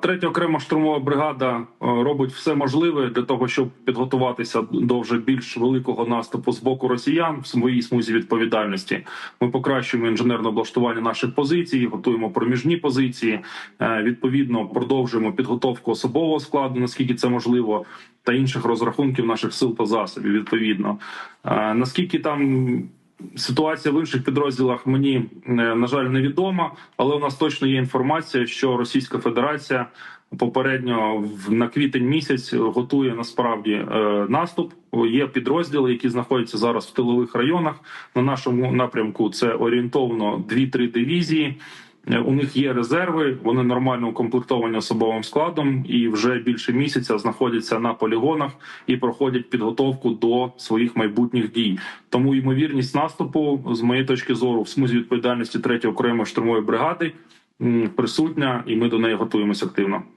Третя окрема штурмова бригада робить все можливе для того, щоб підготуватися до вже більш великого наступу з боку росіян в своїй смузі відповідальності. Ми покращуємо інженерне облаштування наших позицій, готуємо проміжні позиції. Е, Відповідно, продовжуємо підготовку особового складу, наскільки це можливо, та інших розрахунків наших сил та засобів. Відповідно, Е, наскільки там Ситуація в інших підрозділах мені е, на жаль невідома, але у нас точно є інформація, що Російська Федерація попередньо на квітень місяць готує насправді е, наступ. Є підрозділи, які знаходяться зараз в тилових районах. На нашому напрямку це орієнтовно 2-3 дивізії. Е, У них є резерви, вони нормально укомплектовані особовим складом і вже більше місяця знаходяться на полігонах і проходять підготовку до своїх майбутніх дій. Тому ймовірність наступу, з моєї точки зору, в смузі відповідальності 3 окремої штурмової бригади присутня, і ми до неї готуємося активно.